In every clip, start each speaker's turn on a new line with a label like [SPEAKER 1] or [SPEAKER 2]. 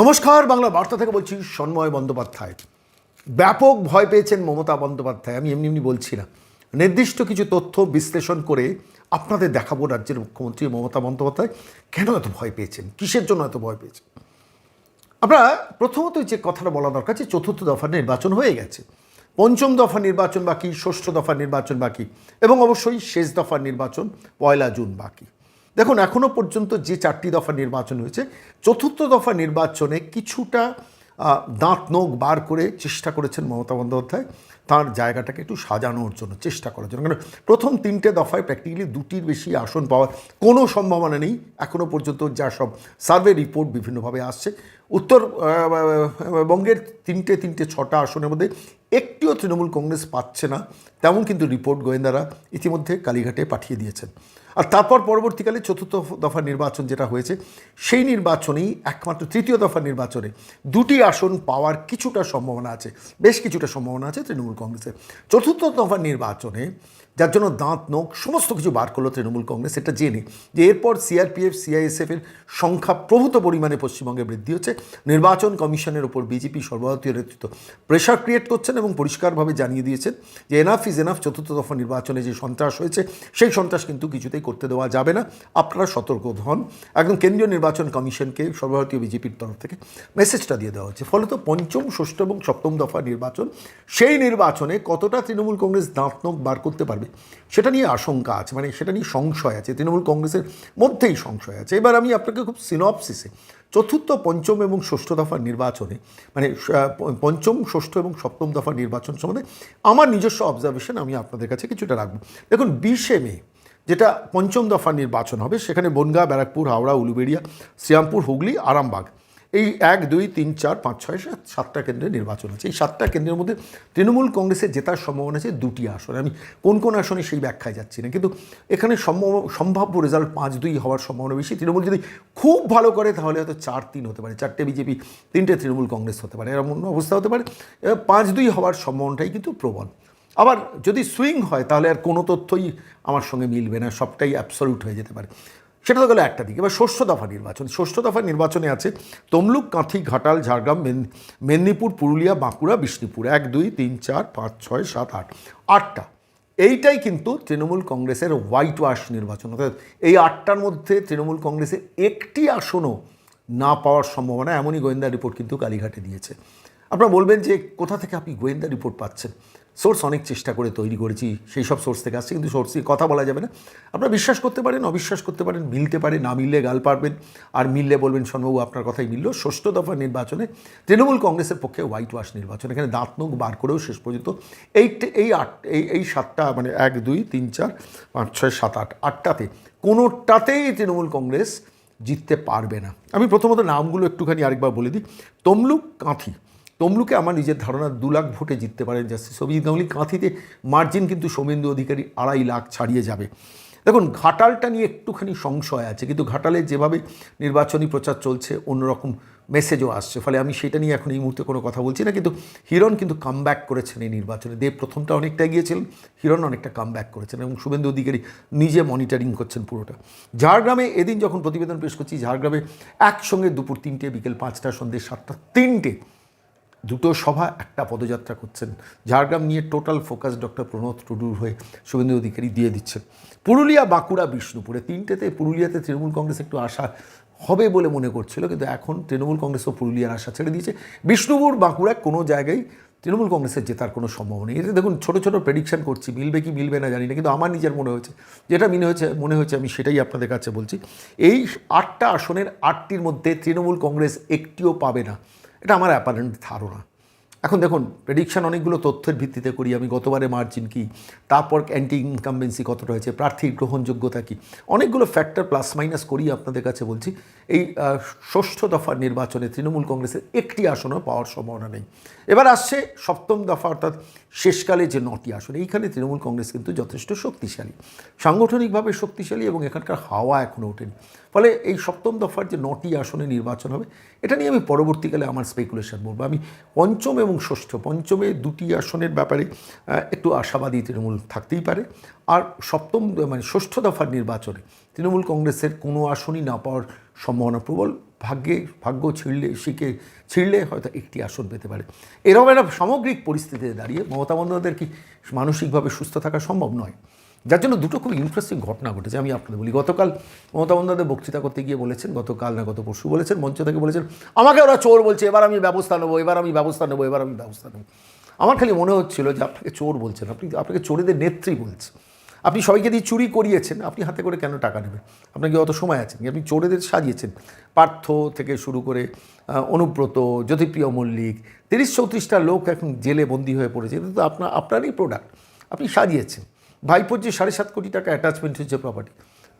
[SPEAKER 1] নমস্কার, বাংলা বার্তা থেকে বলছি সন্ময় বন্দ্যোপাধ্যায়। ব্যাপক ভয় পেয়েছেন মমতা বন্দ্যোপাধ্যায়, আমি এমনি এমনি বলছি না। নির্দিষ্ট কিছু তথ্য বিশ্লেষণ করে আপনাদের দেখাবো রাজ্যের মুখ্যমন্ত্রী মমতা বন্দ্যোপাধ্যায়। কেন এত ভয় পেয়েছেন? কিসের জন্য এত ভয় পেয়েছেন? আমরা প্রথমত যে কথাটা বলা দরকার যে চতুর্থ দফার নির্বাচন হয়ে গেছে। পঞ্চম দফা নির্বাচন বাকি, ষষ্ঠ দফা নির্বাচন বাকি এবং অবশ্যই শেষ দফার নির্বাচন পয়লা জুন বাকি। দেখুন এখনও পর্যন্ত যে চারটি দফা নির্বাচন হয়েছে, চতুর্থ দফা নির্বাচনে কিছুটা দাঁত নোখ বার করে চেষ্টা করেছেন মমতা বন্দ্যোপাধ্যায়। তার জায়গাটাকে একটু সাজানোর জন্য চেষ্টা করার জন্য। কারণ প্রথম তিনটে দফায় প্র্যাকটিক্যালি দুটির বেশি আসন পাওয়ার কোনো সম্ভাবনা নেই। এখনও পর্যন্ত যা সব সার্ভে রিপোর্ট বিভিন্নভাবে আসছে। উত্তর বঙ্গের তিনটে তিনটে, ছটা আসনের মধ্যে একটিও তৃণমূল কংগ্রেস পাচ্ছে না। তেমন কিন্তু রিপোর্ট গোয়েন্দারা ইতিমধ্যে কালীঘাটে পাঠিয়ে দিয়েছেন। আর তারপর পরবর্তীকালে চতুর্থ দফা নির্বাচন যেটা হয়েছে, সেই নির্বাচনেই একমাত্র তৃতীয় দফা নির্বাচনে দুটি আসন পাওয়ার কিছুটা সম্ভাবনা আছে, বেশ কিছুটা সম্ভাবনা আছে তৃণমূল কংগ্রেসের। চতুর্থ দফা নির্বাচনে যার জন্য দাঁত, নোখ, সমস্ত কিছু বার করল তৃণমূল কংগ্রেস এটা জেনে যে এরপর সিআরপিএফ সিআইএসএফ এর সংখ্যা প্রভূত পরিমাণে পশ্চিমবঙ্গে বৃদ্ধি হচ্ছে। নির্বাচন কমিশনের ওপর বিজেপি সর্বভারতীয় নেতৃত্ব প্রেশার ক্রিয়েট করছেন এবং পরিষ্কারভাবে জানিয়ে দিয়েছেন যে এনাফ ইজ এনাফ চতুর্থ দফা নির্বাচনে যে সন্ত্রাস হয়েছে, সেই সন্ত্রাস কিন্তু কিছুতেই করতে দেওয়া যাবে না। আপনারা সতর্ক হন। একদম কেন্দ্রীয় নির্বাচন কমিশনকে সর্বভারতীয় বিজেপির তরফ থেকে মেসেজটা দিয়ে দেওয়া হচ্ছে। ফলত পঞ্চম, ষষ্ঠ এবং সপ্তম দফা নির্বাচন, সেই নির্বাচনে কতটা তৃণমূল কংগ্রেস দাঁত, নোখ বার করতে পারবে সেটা নিয়ে আশঙ্কা আছে মানে সেটা নিয়ে সংশয় আছে, তৃণমূল কংগ্রেসের মধ্যেই সংশয় আছে। এবার আমি আপনাকে খুব সিনপসিসে চতুর্থ, পঞ্চম এবং ষষ্ঠ দফার নির্বাচনে মানে পঞ্চম, ষষ্ঠ এবং সপ্তম দফার নির্বাচন সম্বন্ধে আমার নিজস্ব অবজারভেশন আমি আপনাদের কাছে কিছুটা রাখব। দেখুন, বিশে মে, যেটা পঞ্চম দফার নির্বাচন হবে, সেখানে বনগাঁ, ব্যারাকপুর, হাওড়া, উলুবেড়িয়া, শ্রীরামপুর, হুগলি, আরামবাগ। এই এক, দুই, তিন, চার, পাঁচ, ছয়, সাত, সাতটা কেন্দ্রে নির্বাচন আছে এই সাতটা কেন্দ্রের মধ্যে তৃণমূল কংগ্রেসের জেতার সম্ভাবনা আছে দুটি আসনে। আমি কোন কোন আসনে সেই ব্যাখ্যায় যাচ্ছি না। কিন্তু এখানে সম্ভব- সম্ভাব্য রেজাল্ট পাঁচ, দুই হওয়ার সম্ভাবনা বেশি। তৃণমূল যদি খুব ভালো করে, তাহলে হয়তো চার, তিন হতে পারে। চারটে বিজেপি, তিনটে তৃণমূল কংগ্রেস হতে পারে। এরকম অবস্থা হতে পারে। পাঁচ, দুই হওয়ার সম্ভাবনাটাই কিন্তু প্রবল। আবার যদি সুইং হয়, তাহলে আর কোনো তথ্যই আমার সঙ্গে মিলবে না। সবটাই অ্যাবসলিউট হয়ে যেতে পারে। সেটা তো গেলো একটা দিক। এবার ষষ্ঠ দফা নির্বাচন। ষষ্ঠ দফা নির্বাচনে আছে তমলুক, কাঁথি, ঘাটাল, ঝাড়গ্রাম মেদিনীপুর, পুরুলিয়া, বাঁকুড়া, বিষ্ণুপুর। এক, দুই, তিন, চার, পাঁচ, ছয়, সাত, আট, আটটা। এইটাই কিন্তু তৃণমূল কংগ্রেসের হোয়াইট ওয়াশ নির্বাচন। অর্থাৎ এই আটটার মধ্যে তৃণমূল কংগ্রেসের একটি আসনও না পাওয়ার সম্ভাবনা, এমনই গোয়েন্দা রিপোর্ট কিন্তু কালীঘাটে দিয়েছে। আপনারা বলবেন যে কোথা থেকে আপনি গোয়েন্দা রিপোর্ট পাচ্ছেন? সোর্স অনেক চেষ্টা করে তৈরি করেছি, সেই সব সোর্স থেকে আসছে, কিন্তু সোর্সে কথা বলা যাবে না। আপনারা বিশ্বাস করতে পারেন, অবিশ্বাস করতে পারেন, মিলতে পারে, না মিললে গাল পারবেন আর মিললে বলবেন সন্মবাবু আপনার কথাই মিলল। ষষ্ঠ দফা নির্বাচনে তৃণমূল কংগ্রেসের পক্ষে হোয়াইট ওয়াশ নির্বাচন, এখানে দাঁত নখ বার করেও শেষ পর্যন্ত এই এই আট, এই এই সাতটা মানে এক, দুই, তিন, চার, পাঁচ, ছয়, সাত, আট, আটটাতে কোনোটাতেই তৃণমূল কংগ্রেস জিততে পারবে না। আমি প্রথমত নামগুলো একটুখানি আরেকবার বলে দিই। তমলুক কাঁথি তমলুকে আমার নিজের ধারণা দু লাখ ভোটে জিততে পারেন জাস্টিস অভিজিৎ গাঙ্গুলি। কাঁথিতে মার্জিন কিন্তু সৌমেন্দু অধিকারী আড়াই লাখ ছাড়িয়ে যাবে। দেখুন, ঘাটালটা নিয়ে একটুখানি সংশয় আছে, কিন্তু ঘাটালে যেভাবে নির্বাচনী প্রচার চলছে, অন্যরকম মেসেজও আসছে। ফলে আমি সেটা নিয়ে এখন এই মুহূর্তে কোনো কথা বলছি না, কিন্তু হিরণ কিন্তু কাম করেছেন এই নির্বাচনে। দেব প্রথমটা অনেকটা এগিয়েছিলেন, হিরণ অনেকটা কাম করেছেন এবং শুভেন্দু অধিকারী নিজে মনিটরিং করছেন পুরোটা। ঝাড়গ্রামে এদিন যখন প্রতিবেদন পেশ করছি, ঝাড়গ্রামে একসঙ্গে দুপুর তিনটে, বিকেল পাঁচটা সন্ধ্যে সাতটা তিনটে দুটো সভা, একটা পদযাত্রা করছেন। ঝাড়গ্রাম নিয়ে টোটাল ফোকাস ডক্টর প্রণোদ টুডুর হয়ে শুভেন্দু অধিকারী দিয়ে দিচ্ছেন পুরুলিয়া, বাঁকুড়া, বিষ্ণুপুরে তিনটেতে পুরুলিয়াতে তৃণমূল কংগ্রেস একটু আশা হবে বলে মনে করছিল, কিন্তু এখন তৃণমূল কংগ্রেসও পুরুলিয়ার আশা ছেড়ে দিয়েছে। বিষ্ণুপুর, বাঁকুড়া কোনো জায়গায় তৃণমূল কংগ্রেসের জেতার কোনো সম্ভাবনা নেই। এতে দেখুন, ছোটো ছোটো প্রেডিকশন করছি, মিলবে কি মিলবে না জানি না, কিন্তু আমার নিজের মনে হয়েছে, যেটা মনে হয়েছে মনে হয়েছে, আমি সেটাই আপনাদের কাছে বলছি। এই আটটা আসনের আটটির মধ্যে তৃণমূল কংগ্রেস একটিও পাবে না। এটা আমার অ্যাপারেন্ট ধারণা। এখন দেখুন প্রেডিকশান অনেকগুলো তথ্যের ভিত্তিতে করি আমি গতবারে মার্জিন কি, তারপর অ্যান্টি ইনকামবেন্সি কতটা হয়েছে, প্রার্থীর গ্রহণযোগ্যতা কি, অনেকগুলো ফ্যাক্টর প্লাস মাইনাস করি আপনাদের কাছে বলছি। এই ষষ্ঠ দফার নির্বাচনে তৃণমূল কংগ্রেসের একটি আসনও পাওয়ার সম্ভাবনা নেই। এবার আসছে সপ্তম দফা, অর্থাৎ শেষকালে যে নটি আসন, এইখানে তৃণমূল কংগ্রেস কিন্তু যথেষ্ট শক্তিশালী। সাংগঠনিকভাবে শক্তিশালী এবং এখানকার হাওয়া এখনও ওঠেনি। ফলে এই সপ্তম দফার যে নটি আসনে নির্বাচন হবে, এটা নিয়ে আমি পরবর্তীকালে আমার স্পেকুলেশন বলব। আমি পঞ্চম এবং ষষ্ঠ, পঞ্চমে দুটি আসনের ব্যাপারে একটু আশাবাদী তৃণমূল থাকতেই পারে। আর সপ্তম মানে ষষ্ঠ দফার নির্বাচনে তৃণমূল কংগ্রেসের কোনো আসনই না পাওয়ার সম্ভাবনা প্রবল। ভাগ্যে, ভাগ্য ছিঁড়লে, শিখে ছিঁড়লে হয়তো একটি আসন পেতে পারে। এরকম একটা সামগ্রিক পরিস্থিতিতে দাঁড়িয়ে মমতা বন্দ্যোপাধ্যায়ের কি মানসিকভাবে সুস্থ থাকা সম্ভব নয়? যার জন্য দুটো খুব ইন্টারেস্টিং ঘটনা ঘটেছে। আমি আপনাদের বলি, গতকাল মমতা বন্দ্যোপাধ্যায় বক্তৃতা করতে গিয়ে বলেছেন, গতকাল না গত পরশু বলেছেন, মঞ্চ থেকে বলেছেন, আমাকে ওরা চোর বলছে, এবার আমি ব্যবস্থা নেব, এবার আমি ব্যবস্থা নেব, এবার আমি ব্যবস্থা নেব। আমার খালি মনে হচ্ছিল যে, আপনাকে চোর বলছেন, আপনি, আপনাকে চোরেদের নেত্রী বলছে আপনি সবাইকে দিয়ে চুরি করিয়েছেন, আপনি হাতে করে কেন টাকা নেবেন? আপনার কি অত সময় আছে? আপনি চোরেদের সাজিয়েছেন। পার্থ থেকে শুরু করে অনুব্রত, জ্যোতিপ্রিয় মল্লিক, তিরিশ চৌত্রিশটা লোক এখন জেলে বন্দি হয়ে পড়েছে। এটা তো আপনার আপনারই প্রোডাক্ট আপনি সাজিয়েছেন। ভাইপোর যে সাড়ে সাত কোটি টাকা অ্যাটাচমেন্ট হচ্ছে প্রপার্টি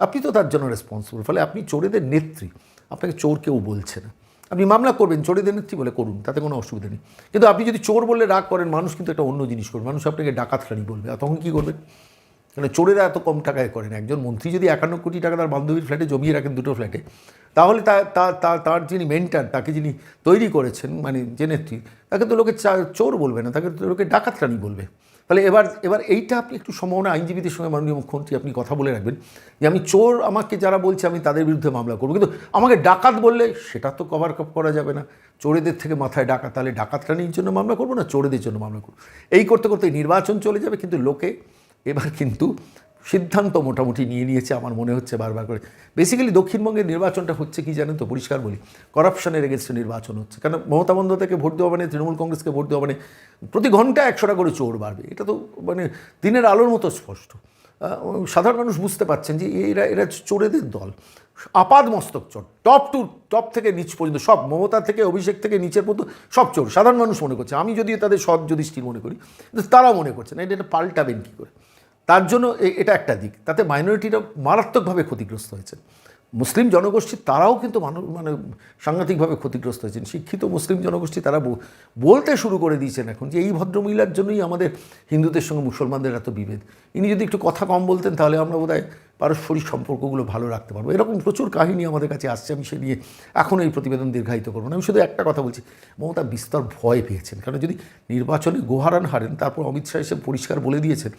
[SPEAKER 1] আপনি তো তার জন্য রেসপন্সিবল ফলে আপনি চোরেদের নেত্রী। আপনাকে চোর কেউ বলছে না। আপনি মামলা করবেন, চোরেদের নেত্রী বলে করুন, তাতে কোনো অসুবিধা নেই। কিন্তু আপনি যদি চোর বললে রাগ করেন, মানুষ কিন্তু একটা অন্য জিনিস করবে। মানুষ আপনাকে ডাকাতরানি বলবে। তখন কী করবেন মানে চোরেরা এত কম টাকায় করেন। একজন মন্ত্রী যদি একান্ন কোটি টাকা তার বান্ধবীর ফ্ল্যাটে জমিয়ে রাখেন দুটো ফ্ল্যাটে, তাহলে তার যিনি মেন্টার, তাকে যিনি তৈরি করেছেন মানে যে নেত্রী, তাকে তো লোকে চোর বলবে না, তাকে তো লোকে ডাকাতরানি বলবে। তাহলে এবার এবার এইটা আপনি একটু সম্ভাবনা আইনজীবীদের সঙ্গে মাননীয় মুখ্যমন্ত্রী আপনি কথা বলে রাখবেন, যে আমি চোর আমাকে যারা বলছে আমি তাদের বিরুদ্ধে মামলা করব, কিন্তু আমাকে ডাকাত বললে সেটা তো কভার কাপ করা যাবে না। চোরেদের থেকে মাথায় ডাকাত, তাহলে ডাকাতরানির জন্য মামলা করব না চোরেদের জন্য মামলা করব? এই করতে করতে নির্বাচন চলে যাবে, কিন্তু লোকে এবার কিন্তু সিদ্ধান্ত মোটামুটি নিয়ে নিয়েছে আমার মনে হচ্ছে বারবার করে। বেসিক্যালি দক্ষিণবঙ্গের নির্বাচনটা হচ্ছে কি জানেন তো? পরিষ্কার বলি। করাপশনের এগেনস্টে নির্বাচন হচ্ছে। কারণ মমতা বন্দ্যোপাধ্যায়কে ভোট দেওয়া মানে তৃণমূল কংগ্রেসকে ভোট দেওয়া মানে প্রতি ঘন্টায় একশোটা করে চোর বাড়বে। এটা তো মানে দিনের আলোর মতো স্পষ্ট। সাধারণ মানুষ বুঝতে পারছেন যে এরা এরা চোরেদের দল। আপাদ মস্তক চোর। টপ টু টপ থেকে নিচ পর্যন্ত সব। মমতা থেকে, অভিষেক থেকে, নিচের পর্যন্ত সব চোর। সাধারণ মানুষ মনে করছে। আমি যদি তাদের সৎ যুধিষ্ঠির মনে করি তারা মনে করছে না। এটা পাল্টাবেন কী করে? তার জন্য এটা একটা দিক। তাতে মাইনরিটিরা মারাত্মকভাবে ক্ষতিগ্রস্ত হয়েছে মুসলিম জনগোষ্ঠী তারাও কিন্তু মানে সাংঘাতিকভাবে ক্ষতিগ্রস্ত হয়েছেন। শিক্ষিত মুসলিম জনগোষ্ঠী তারা বলতে শুরু করে দিয়েছেন এখন যে এই ভদ্রমহিলার জন্যই আমাদের হিন্দুদের সঙ্গে মুসলমানদের এত বিভেদ। ইনি যদি একটু কথা কম বলতেন তাহলে আমরা বোধহয় পারস্পরিক সম্পর্কগুলো ভালো রাখতে পারব। এরকম প্রচুর কাহিনী আমাদের কাছে আসছে, আমি সে নিয়ে এখন এই প্রতিবেদন দীর্ঘায়িত করব না। আমি শুধু একটা কথা বলছি, মমতা বিস্তর ভয় পেয়েছেন। কারণ যদি নির্বাচনে গোহারান হারেন, তারপর অমিত শাহ এসে পরিষ্কার বলে দিয়েছেন,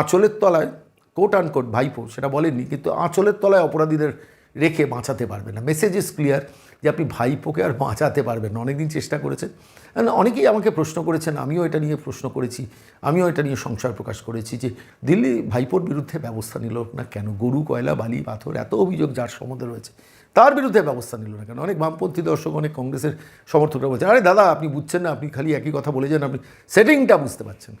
[SPEAKER 1] আঁচলের তলায় কোট আনকোট ভাইপো, সেটা বলেননি, কিন্তু আঁচলের তলায় অপরাধীদের রেখে বাঁচাতে পারবে না। মেসেজ ইজ ক্লিয়ার যে আপনি ভাইপোকে আর বাঁচাতে পারবেন অনেকদিন চেষ্টা করেছেন। অনেকেই আমাকে প্রশ্ন করেছেন, আমিও এটা নিয়ে প্রশ্ন করেছি, আমিও এটা নিয়ে সংশয় প্রকাশ করেছি যে দিল্লি ভাইপোর বিরুদ্ধে ব্যবস্থা নিল না কেন? গরু, কয়লা, বালি, পাথর, এত অভিযোগ যার সম্বন্ধে রয়েছে। তার বিরুদ্ধে ব্যবস্থা নিল না কেন? অনেক বামপন্থী দর্শক, অনেক কংগ্রেসের সমর্থকরা বলছেন, আরে দাদা, আপনি বুঝছেন না, আপনি খালি একই কথা বলে যান, আপনি সেটিংটা বুঝতে পারছেন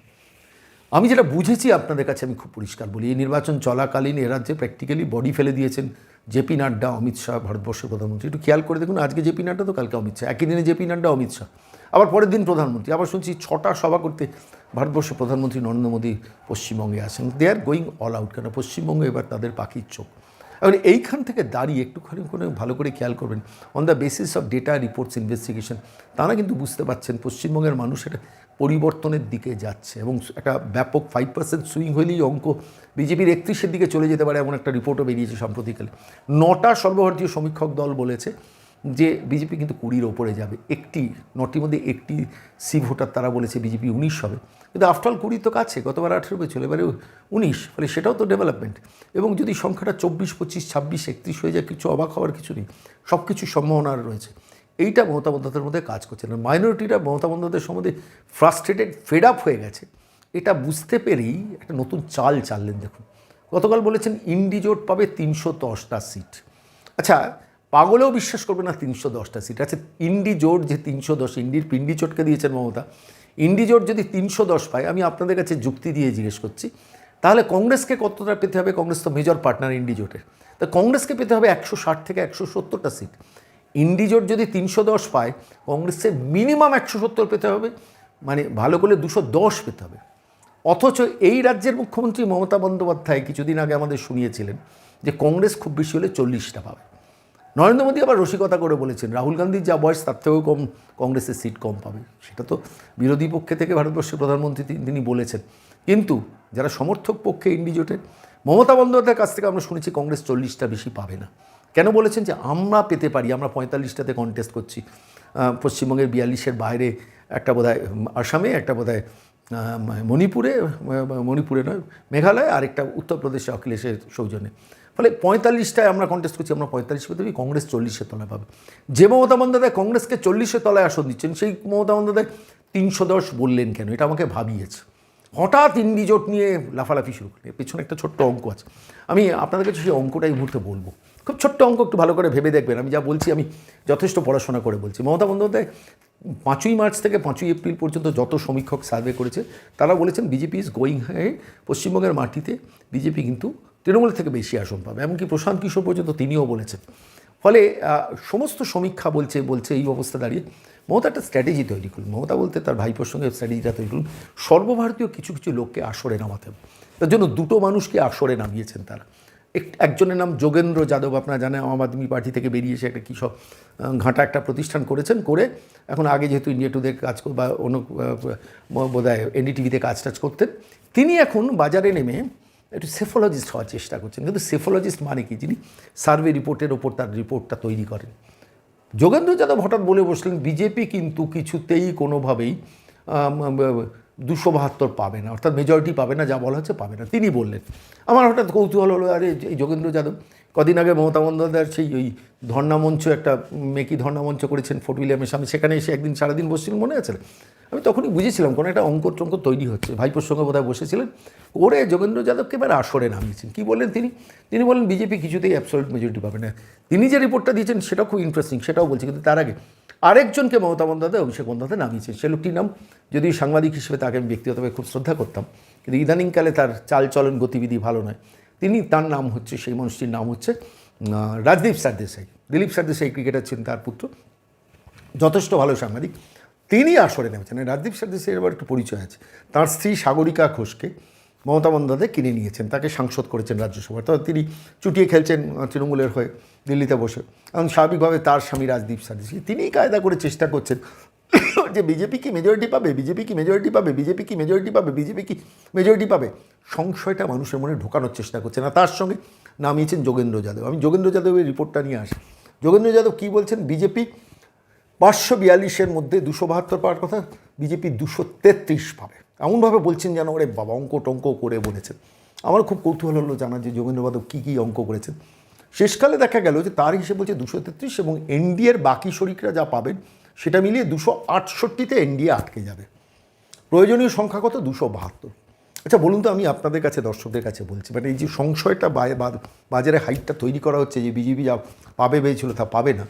[SPEAKER 1] আমি যেটা বুঝেছি আপনাদের কাছে আমি খুব পরিষ্কার বলি, এই নির্বাচন চলাকালীন এ রাজ্যে প্র্যাকটিক্যালি বডি ফেলে দিয়েছেন। জেপি নাড্ডা, অমিত শাহ, ভারতবর্ষের প্রধানমন্ত্রী। একটু খেয়াল করে দেখুন, আজকে জেপি নাড্ডা তো কালকে অমিত শাহ। একই দিনে জেপি নাড্ডা, অমিত শাহ। আবার পরের দিন প্রধানমন্ত্রী। আবার শুনছি ছটা সভা করতে ভারতবর্ষের প্রধানমন্ত্রী নরেন্দ্র মোদী পশ্চিমবঙ্গে আসেন। They are going all out কেন? পশ্চিমবঙ্গে এবার তাদের পাখির চোখ। এবার এইখান থেকে দাঁড়িয়ে একটুখানি করে ভালো করে খেয়াল করবেন। On the basis of data reports investigation তারা কিন্তু বুঝতে পারছেন পশ্চিমবঙ্গের মানুষ এটা পরিবর্তনের দিকে যাচ্ছে এবং একটা ব্যাপক ফাইভ পার্সেন্ট সুইং হলেই অঙ্ক বিজেপির একত্রিশের দিকে চলে যেতে পারে এমন একটা রিপোর্টও বেরিয়েছে সাম্প্রতিককালে। নটা সর্বভারতীয় সমীক্ষক দল বলেছে যে বিজেপি কিন্তু কুড়ির ওপরে যাবে, একটি, নটির মধ্যে একটি সি ভোটার তারা বলেছে বিজেপি উনিশ হবে। কিন্তু আফটার কুড়ি তো কাছে, গতবার আঠেরো পেয়েছিল এবারে উনিশ, ফলে সেটাও তো ডেভেলপমেন্ট এবং যদি সংখ্যাটা চব্বিশ, পঁচিশ, ছাব্বিশ, একত্রিশ হয়ে যায়, কিছু অবাক হওয়ার কিছু নেই সব কিছু সম্ভাবনা রয়েছে। এইটা মমতা বন্দ্যোপাধ্যায়ের মধ্যে কাজ করছে না। মাইনরিটিরা মমতা বন্দ্যোপাধ্যায়ের সম্বন্ধে ফ্রাস্ট্রেটেড ফেড আপ হয়ে গেছে। এটা বুঝতে পেরেই একটা নতুন চাল চাললেন, দেখুন। গতকাল বলেছেন, ইন্ডিজোট পাবে তিনশো দশটা সিট আচ্ছা পাগলেও বিশ্বাস করবে না তিনশো দশটা সিট। আচ্ছা ইন্ডি জোট যে তিনশো দশ, ইন্ডির পিন্ডি চোটকে দিয়েছেন মমতা, ইন্ডি জোট যদি তিনশো দশ পায়, আমি আপনাদের কাছে যুক্তি দিয়ে জিজ্ঞেস করছি, তাহলে কংগ্রেসকে কতটা পেতে হবে? কংগ্রেস তো মেজর পার্টনার ইন্ডি জোটের। তা কংগ্রেসকে পেতে হবে একশো ষাট থেকে একশো সত্তরটা সিট। ইন্ডি জোট যদি তিনশো দশ পায় কংগ্রেসের মিনিমাম একশো সত্তর পেতে হবে মানে ভালো করে দুশো দশ পেতে হবে। অথচ এই রাজ্যের মুখ্যমন্ত্রী মমতা বন্দ্যোপাধ্যায় কিছুদিন আগে আমাদের শুনিয়েছিলেন যে কংগ্রেস খুব বেশি হলে চল্লিশটা পাবে। নরেন্দ্র মোদী আবার রসিকতা করে বলেছেন, রাহুল গান্ধীর যা বয়স তার থেকেও কম, কংগ্রেসের সিট কম পাবে। সেটা তো বিরোধী পক্ষে থেকে ভারতবর্ষের প্রধানমন্ত্রী তিনি- বলেছেন। কিন্তু যারা সমর্থক পক্ষে ইন্ডিজোটের মমতা বন্দ্যোপাধ্যায়ের কাছ থেকে আমরা শুনেছি কংগ্রেস চল্লিশটা বেশি পাবে না। কেন বলেছেন যে আমরা পেতে পারি, আমরা পঁয়তাল্লিশটাতে কন্টেস্ট করছি। পশ্চিমবঙ্গের বিয়াল্লিশের বাইরে একটা বোধহয়, আসামে একটা বোধহয় মণিপুরে মণিপুরে নয়, মেঘালয় আর একটা উত্তরপ্রদেশে অখিলেশের সৌজন্যে। ফলে পঁয়তাল্লিশটায় আমরা কন্টেস্ট করছি, আমরা পঁয়তাল্লিশ পেতে কংগ্রেস চল্লিশের তলায় পাবে। যে মমতা বন্দ্যোপাধ্যায় কংগ্রেসকে চল্লিশের তলায় আসন দিচ্ছেন, সেই মমতা বন্দ্যোপাধ্যায় তিনশো দশ বললেন কেন? এটা আমাকে ভাবিয়েছে। হঠাৎ ইন্ডি জোট নিয়ে লাফালাফি শুরু করলেন। এর পেছনে একটা ছোট্ট অঙ্ক আছে। আমি আপনাদের কাছে সেই অঙ্কটা এই মুহূর্তে বলব। খুব ছোট্ট অঙ্ক, একটু ভালো করে ভেবে দেখবেন। আমি যা বলছি, আমি যথেষ্ট পড়াশোনা করে বলছি। মমতা বন্দ্যোপাধ্যায় পাঁচই মার্চ থেকে পাঁচই এপ্রিল পর্যন্ত যত সমীক্ষক সার্ভে করেছে, তারা বলেছেন, বিজেপি ইজ গোয়িং হাই পশ্চিমবঙ্গের মাটিতে বিজেপি কিন্তু তৃণমূল থেকে বেশি আসন পাবে। এমনকি প্রশান্ত কিশোর পর্যন্ত তিনিও বলেছেন। ফলে সমস্ত সমীক্ষা বলছে বলছে এই অবস্থা দাঁড়িয়ে মমতা একটা স্ট্র্যাটেজি তৈরি করুন। মমতা বলতে তার ভাইপোর সঙ্গে স্ট্র্যাটেজিটা তৈরি করুন। সর্বভারতীয় কিছু কিছু লোককে আসরে নামাতে তার জন্য দুটো মানুষকে আসরে নামিয়েছেন তারা। এক- একজনের নাম যোগেন্দ্র যাদব, আপনারা জানেন, আম আদমি পার্টি থেকে বেরিয়ে এসে একটা কৃষক ঘাঁটা একটা প্রতিষ্ঠান করেছেন, করে এখন আগে যেহেতু ইন্ডিয়া টুডে কাজ বা অন্য বোধ হয় এনডিটিভিতে কাজ টাজ করতেন। তিনি এখন বাজারে নেমে একটু সেফোলজিস্ট হওয়ার চেষ্টা করছেন। কিন্তু সেফোলজিস্ট মানে কি? যিনি সার্ভে রিপোর্টের ওপর তার রিপোর্টটা তৈরি করেন। যোগেন্দ্র যাদব হঠাৎ বলে বসলেন, বিজেপি কিন্তু কিছুতেই কোনোভাবেই দুশো বাহাত্তর পাবে না। অর্থাৎ মেজরিটি পাবে না, যা বলা হচ্ছে পাবে না। তিনি বললেন, আমার হঠাৎ কৌতূহল হলো, আরে এই যোগেন্দ্র যাদব কদিন আগে মমতা বন্দ্যোপাধ্যায়ের সেই ওই ধর্ণামঞ্চ, একটা মেকি ধর্ণামঞ্চ করেছেন ফোর্ট উইলিয়ামের সামনে সেখানে এসে একদিন সারাদিন বসছিলেন, মনে আছে? আমি তখনই বুঝেছিলাম, কোনো একটা অঙ্ক টঙ্ক তৈরি হচ্ছে। ভাইপোর সঙ্গে বোধহয় বসেছিলেন। করে যোগেন্দ্র যাদবকে এবার আসরে নামিয়েছেন। কী বললেন তিনি? তিনি বলেন বিজেপি কিছুতেই অ্যাবসলিউট মেজরিটি পাবে না। তিনি যে রিপোর্টটা দিয়েছেন, সেটাও খুব ইন্টারেস্টিং সেটাও বলছি। কিন্তু তার আগে আরেকজনকে মমতা বন্দ্যোপাধ্যায় অভিষেক বন্দ্যোপাধ্যায় নামিয়েছেন। সে লোকটির নাম যদি সাংবাদিক হিসেবে তাকে আমি ব্যক্তিগতভাবে খুব শ্রদ্ধা করতাম, কিন্তু ইদানিংকালে তার চালচলন গতিবিধি ভালো নয়। তিনি তার নাম হচ্ছে, সেই মানুষটির নাম হচ্ছে রাজদীপ সারদেশাই। দিলীপ সারদেশাই ক্রিকেটার ছিলেন তার পুত্র। যথেষ্ট ভালো সাংবাদিক। তিনি আসরে নেমেছেন। রাজদীপ সারদেশের এবার একটু পরিচয় আছে। তার স্ত্রী সাগরিকা ঘোষকে মমতা বন্দ্যোপাধ্যায় কিনে নিয়েছেন। তাকে সাংসদ করেছেন রাজ্যসভায় তো তিনি চুটিয়ে খেলছেন তৃণমূলের হয়ে দিল্লিতে বসে। এখন স্বাভাবিকভাবে তার স্বামী রাজদীপ সারদেশি তিনিই কায়দা করে চেষ্টা করছেন যে বিজেপি কি মেজরিটি পাবে? বিজেপি কি মেজরিটি পাবে? বিজেপি কি মেজরিটি পাবে? বিজেপি কি মেজরিটি পাবে? সংশয়টা মানুষের মনে ঢোকানোর চেষ্টা করছে না। তার সঙ্গে নামিয়েছেন যোগেন্দ্র যাদব। আমি যোগেন্দ্র যাদবের রিপোর্টটা নিয়ে আসি। যোগেন্দ্র যাদব কী বলছেন? বিজেপি পাঁচশো বিয়াল্লিশের মধ্যে দুশো বাহাত্তর পাওয়ার কথা, বিজেপি দুশো তেত্রিশ পাবে। এমনভাবে বলছেন যেন ওরে বাবা, অঙ্ক টঙ্ক করে বলেছেন। আমার খুব কৌতূহল হলো জানা যে যোগেন্দ্র যাদব কী কী অঙ্ক করেছেন। শেষকালে দেখা গেল যে তার হিসেবে বলছে দুশো তেত্রিশ এবং এনডিএর বাকি শরিকরা যা পাবেন সেটা মিলিয়ে দুশো আটষট্টিতে এনডিএ আটকে যাবে। প্রয়োজনীয় সংখ্যা কত? দুশো বাহাত্তর। আচ্ছা বলুন তো, আমি আপনাদের কাছে, দর্শকদের কাছে বলছি মানে এই যে সংশয়টা বাজারে হাইটটা তৈরি করা হচ্ছে, যে বিজেপি যা পাবে পেয়েছিল তা পাবে না,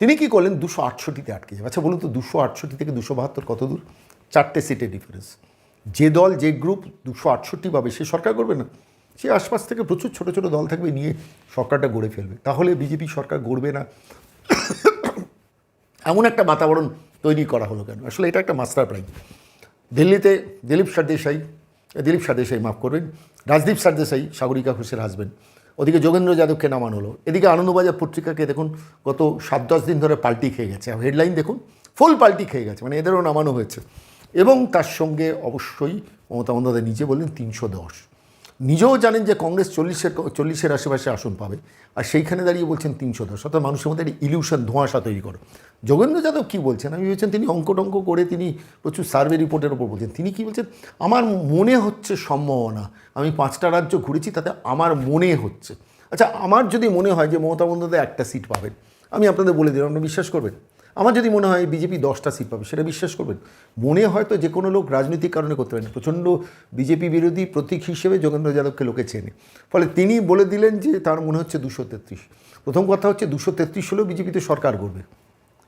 [SPEAKER 1] তিনি কি করলেন? দুশো আটষট্টিতে আটকে যাবে। আচ্ছা বলুন তো, দুশো আটষট্টি থেকে দুশো বাহাত্তর কত দূর? চারটে সিটের ডিফারেন্স যে দল, যে গ্রুপ দুশো আটষট্টি পাবে, সে সরকার করবে না? সে আশপাশ থেকে প্রচুর ছোট ছোট দল থাকবে, নিয়ে সরকারটা গড়ে ফেলবে। তাহলে বিজেপি সরকার গড়বে না। এমন একটা বাতাবরণ তৈরি করা হলো কেন? আসলে এটা একটা মাস্টার প্ল্যান দিল্লিতে দিলীপ সারদেশাই দিলীপ সারদেশাই মাফ করবেন, রাজদীপ সারদেশাই সাগরিকা ঘোষের হাসবেন ওদিকে যোগেন্দ্র যাদবকে নামানো হলো। এদিকে আনন্দবাজার পত্রিকাকে দেখুন, গত সাত দশ দিন ধরে পাল্টি খেয়ে গেছে। হেডলাইন দেখুন ফুল পাল্টি খেয়ে গেছে। মানে এদেরও নামানো হয়েছে। এবং তার সঙ্গে অবশ্যই মমতা বন্দ্যোপাধ্যায় নিজে বললেন তিনশো দশ। নিজেও জানেন যে কংগ্রেস চল্লিশের চল্লিশের আশেপাশে আসন পাবে। আর সেইখানে দাঁড়িয়ে বলছেন তিনশো দশ। অর্থাৎ মানুষের মধ্যে একটা ইলিউশন ধোঁয়াশা তৈরি করো। যোগেন্দ্র যাদব কী বলছেন? আমি বলছেন তিনি অঙ্ক টঙ্ক করে তিনি প্রচুর সার্ভে রিপোর্টের ওপর বলছেন। তিনি কী বলছেন? আমার মনে হচ্ছে সম্ভাবনা, আমি পাঁচটা রাজ্য ঘুরেছি, তাতে আমার মনে হচ্ছে। আচ্ছা আমার যদি মনে হয় যে মমতা বন্দ্যোপাধ্যায় একটা সিট পাবেন, আমি আপনাদের বলে দিলাম, আপনি বিশ্বাস করবেন? আমার যদি মনে হয় বিজেপি দশটা সিট পাবে, সেটা বিশ্বাস করবেন। মনে হয়তো যে কোনো লোক রাজনৈতিক কারণে করতে পারেন। প্রচণ্ড বিজেপি বিরোধী প্রতীক হিসেবে যোগেন্দ্র যাদবকে লোকে চেনে। ফলে তিনি বলে দিলেন যে তার মনে হচ্ছে দুশো তেত্রিশ। প্রথম কথা হচ্ছে দুশো তেত্রিশ হলেও বিজেপিতে সরকার করবে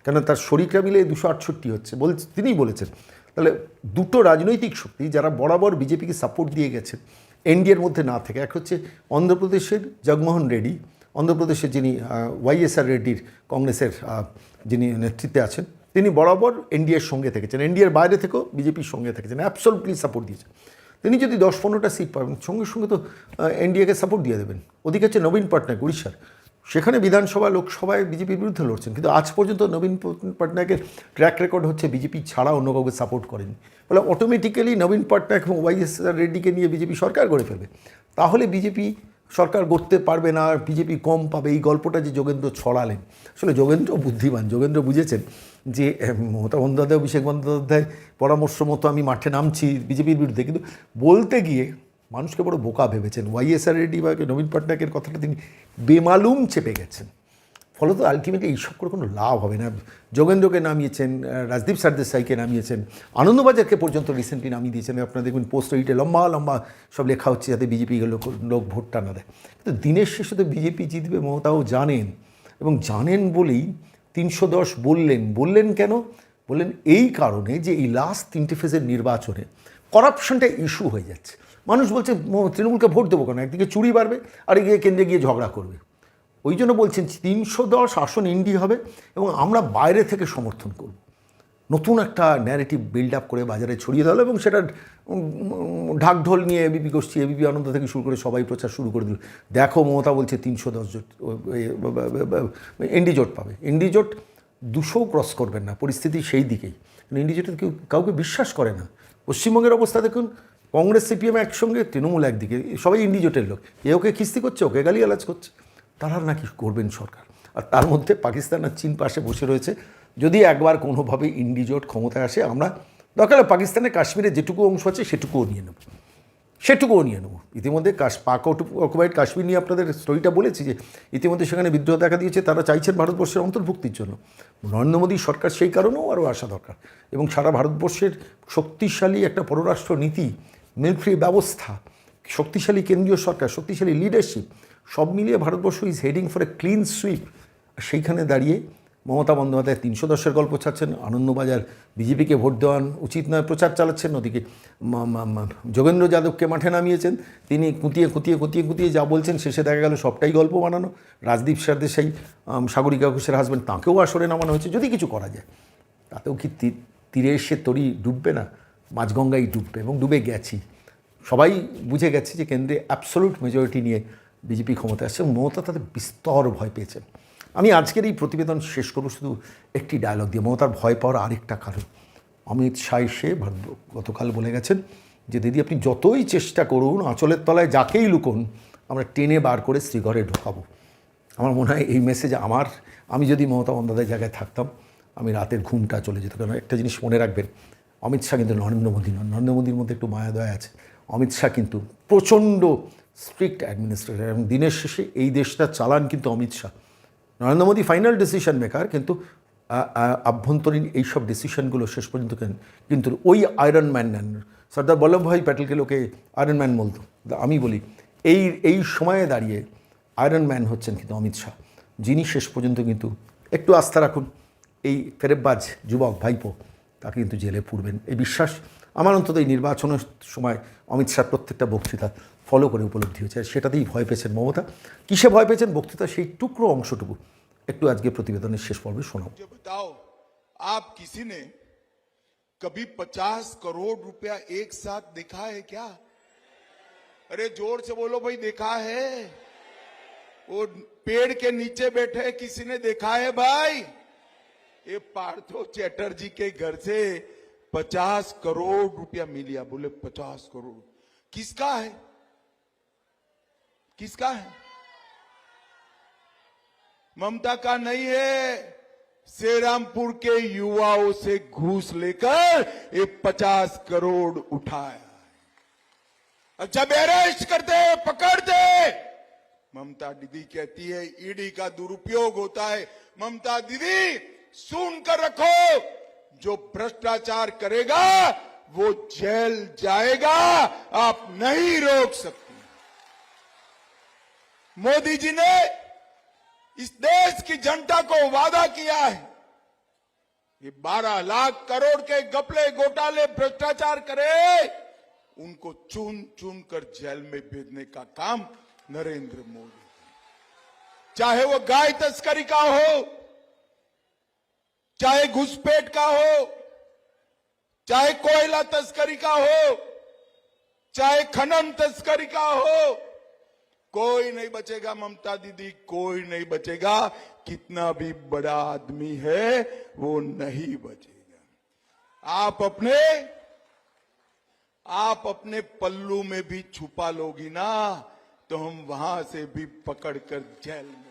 [SPEAKER 1] কেন তার শরিকরা মিলে দুশো আটষট্টি হচ্ছে বল, তিনিই বলেছেন। তাহলে দুটো রাজনৈতিক শক্তি যারা বরাবর বিজেপিকে সাপোর্ট দিয়ে গেছেন এনডিএর মধ্যে না থেকে, এক হচ্ছে অন্ধ্রপ্রদেশের জগমোহন রেড্ডি অন্ধ্রপ্রদেশের যিনি ওয়াইএসআর রেড্ডির কংগ্রেসের যিনি নেতৃত্বে আছেন, তিনি বরাবর এনডিএর সঙ্গে থেকেছেন, এনডিএর বাইরে থেকেও বিজেপির সঙ্গে থেকেছেন অ্যাবসলুটলি সাপোর্ট দিয়েছেন। তিনি যদি দশ পনেরোটা সিট পাবেন, সঙ্গে সঙ্গে তো এনডিএকে সাপোর্ট দিয়ে দেবেন। ওদিকে হচ্ছে নবীন পটনায়ক উড়িষ্যার সেখানে বিধানসভা, লোকসভায় বিজেপির বিরুদ্ধে লড়ছেন, কিন্তু আজ পর্যন্ত নবীন পটনায়কের ট্র্যাক রেকর্ড হচ্ছে বিজেপি ছাড়া অন্য কাউকে সাপোর্ট করেনি। ফলে অটোমেটিক্যালি নবীন পটনায়ক এবং ওয়াইএস রেড্ডিকে নিয়ে বিজেপি সরকার গড়ে ফেলবে। তাহলে বিজেপি সরকার গড়তে পারবে না, বিজেপি কম পাবে, এই গল্পটা যে যোগেন্দ্র ছড়ালেন। আসলে যোগেন্দ্র বুদ্ধিমান, যোগেন্দ্র বুঝেছেন যে মমতা বন্দ্যোপাধ্যায়, অভিষেক বন্দ্যোপাধ্যায় পরামর্শ মতো আমি মাঠে নামছি বিজেপির বিরুদ্ধে, কিন্তু বলতে গিয়ে মানুষকে বড় বোকা ভেবেছেন। ওয়াইএসআর রেড্ডি বা নবীন পাটনাকের কথাটা তিনি বেমালুম চেপে গেছেন। ফলত আলটিমেটলি এইসব করে কোনো লাভ হবে না। যোগেন্দ্রকে নামিয়েছেন রাজদীপ সারদেসাইকে নামিয়েছেন, আনন্দবাজারকে পর্যন্ত রিসেন্টলি নামিয়ে দিয়েছেন। আপনারা দেখবেন পোস্ট এইটে লম্বা লম্বা সব লেখা হচ্ছে যাতে বিজেপি লোক লোক ভোটটা না দেয়। কিন্তু দিনের শেষে তো বিজেপি জিতবে, মমতাও জানেন। এবং জানেন বলেই তিনশো দশ বললেন। বললেন কেন? বললেন এই কারণে যে এই লাস্ট তিনটে ফেজের নির্বাচনে করাপশনটা ইস্যু হয়ে যাচ্ছে। মানুষ বলছে তৃণমূলকে ভোট দেবো কেন? একদিকে চুরি বাড়বে আর এদিকে কেন্দ্রে গিয়ে ঝগড়া করবে। ওই জন্য বলছেন তিনশো দশ আসন ইন্ডি হবে এবং আমরা বাইরে থেকে সমর্থন করব। নতুন একটা ন্যারেটিভ বিল্ড আপ করে বাজারে ছড়িয়ে দেওয়া এবং সেটা ঢাকঢোল নিয়ে এবিপি গোষ্ঠী এবিপি আনন্দ থেকে শুরু করে সবাই প্রচার শুরু করে দিল। দেখো মমতা বলছে তিনশো দশ জোট এনডি জোট পাবে। এনডি জোট দুশো ক্রস করবেন না, পরিস্থিতি সেই দিকেই। এনডি জোটে কেউ, কাউকে বিশ্বাস করে না। পশ্চিমবঙ্গের অবস্থা দেখুন, কংগ্রেস, সিপিএম একসঙ্গে, তৃণমূল একদিকে, সবাই ইন্ডি জোটের লোক। এ ওকে কিস্তি করছে, ওকে গালিগালাজ করছে। তারা নাকি করবেন সরকার। আর তার মধ্যে পাকিস্তান আর চীন পাশে বসে রয়েছে। যদি একবার কোনোভাবে ইন্ডিজোট ক্ষমতায় আসে, আমরা দরকার পাকিস্তানের কাশ্মীরে যেটুকু অংশ আছে, সেটুকুও নিয়ে নেব। সেটুকুও নিয়ে নেব। ইতিমধ্যে কাশ, পাক অকুপাইড কাশ্মীর নিয়ে আপনাদের স্টোরিটা বলেছি যে, ইতিমধ্যে সেখানে বিদ্রোহ দেখা দিয়েছে, তারা চাইছেন ভারতবর্ষের অন্তর্ভুক্তির জন্য। নরেন্দ্র মোদী সরকার সেই কারণেও আরও আসা দরকার। এবং সারা ভারতবর্ষের শক্তিশালী একটা পররাষ্ট্র নীতি মিলিটারি ব্যবস্থা, শক্তিশালী কেন্দ্রীয় সরকার, শক্তিশালী লিডারশিপ সব মিলিয়ে Bharatvarsha is heading for a clean sweep সেইখানে দাঁড়িয়ে মমতা বন্দ্যোপাধ্যায় তিনশো দশের গল্প ছাড়ছেন আনন্দবাজার বিজেপিকে ভোট দেওয়ান উচিত নয় প্রচার চালাচ্ছেন ওদিকে যোগেন্দ্র যাদবকে মাঠে নামিয়েছেন তিনি কুতিয়ে কুতিয়ে কুতিয়ে কুতিয়ে যা বলছেন শেষে দেখা গেল সবটাই গল্প বানানো। রাজদীপ সারদেশাই আম, সাগরিকা ঘোষের হাজব্যান্ড তাঁকেও আসরে নামানো হয়েছে যদি কিছু করা যায়। তাতেও কি তীরে এসে তরি ডুববে না? মাঝগঙ্গাই ডুববে এবং ডুবে গেছি। সবাই বুঝে গেছে যে কেন্দ্রে অ্যাবসোলুট মেজরিটি নিয়ে বিজেপি ক্ষমতায় আসছে, মমতা তাদের বিস্তর ভয় পেয়েছেন আমি আজকের এই প্রতিবেদন শেষ করব শুধু একটি ডায়লগ দিয়ে। মমতার ভয় পাওয়ার আরেকটা কারণ। অমিত শাহ এসে গতকাল বলে গেছেন যে, দিদি, আপনি যতই চেষ্টা করুন, আঁচলের তলায় যাকেই লুকোন, আমরা টেনে বার করে শ্রীঘরে ঢোকাবো। আমার মনে হয় এই মেসেজ আমার, আমি যদি মমতা বন্দ্যোপাধ্যায়ের জায়গায় থাকতাম, আমি রাতের ঘুমটা চলে যেত। কারণ একটা জিনিস মনে রাখবেন, অমিত শাহ কিন্তু নরেন্দ্র মোদী নন। নরেন্দ্র মোদীর মধ্যে একটু মায়া দয়া আছে। অমিত শাহ কিন্তু প্রচণ্ড স্ট্রিক্ট অ্যাডমিনিস্ট্রেটর এবং দিনের শেষে এই দেশটা চালান কিন্তু Amit Shah. Narendra Modi final decision maker কিন্তু আভ্যন্তরীণ এইসব ডিসিশনগুলো শেষ পর্যন্ত কেন- কিন্তু ওই আয়রন ম্যান নেন। সর্দার বল্লভভাই প্যাটেলকে লোকে আয়রন ম্যান বলতো। আমি বলি, এই এই সময়ে দাঁড়িয়ে আয়রন ম্যান হচ্ছেন কিন্তু অমিত শাহ। যিনি শেষ পর্যন্ত কিন্তু একটু আস্থা রাখুন, এই ফেরেববাজ যুবক ভাইপো, তাকে কিন্তু জেলে পুরবেন। এই বিশ্বাস, আমার অন্তত এই নির্বাচনের সময় অমিত শাহ প্রত্যেকটা বক্তৃতা ফলো করে উপলব্ধি হয়েছে আর সেটাতেই ভয় পেয়েছেন মমতা কিসে ভয় পেয়েছেন বক্তৃতা সেই টুকরো অংশটুকু একটু আজকে প্রতিবেদনের শেষ পর্বে শোনাব
[SPEAKER 2] मुझे बताओ आप किसी ने कभी पचास करोड़ रुपया एक साथ देखा है क्या अरे जोर से बोलो भाई देखा है वो पेड़ के नीचे बैठे किसी ने देखा है भाई ये पार्थो चैटर्जी के घर से पचास करोड़ रुपया मिलिया बोले पचास करोड़ किसका है किसका है? ममता का नहीं है। सेरामपुर के युवाओं से घूस लेकर ये पचास करोड़ उठाया। जब अरेस्ट करते, पकड़ते। ममता दीदी कहती है, ईडी का दुरुपयोग होता है। ममता दीदी, सुन कर रखो। जो भ्रष्टाचार करेगा, वो जेल जाएगा। आप नहीं रोक सकते। मोदी जी ने इस देश की जनता को वादा किया है ये 12 लाख करोड़ के गपले घोटाले भ्रष्टाचार करे, उनको चुन चुन कर जेल में भेजने का काम नरेंद्र मोदी। चाहे वो गाय तस्करी का हो, चाहे घुसपैठ का हो, चाहे कोयला तस्करी का हो, चाहे खनन तस्करी का हो कोई नहीं बचेगा, ममता दीदी, कोई नहीं बचेगा। कितना भी बड़ा आदमी है, वो नहीं बचेगा। आप अपने आप अपने पल्लू में भी छुपा लोगी ना तो हम वहाँ से भी पकड़कर जेल में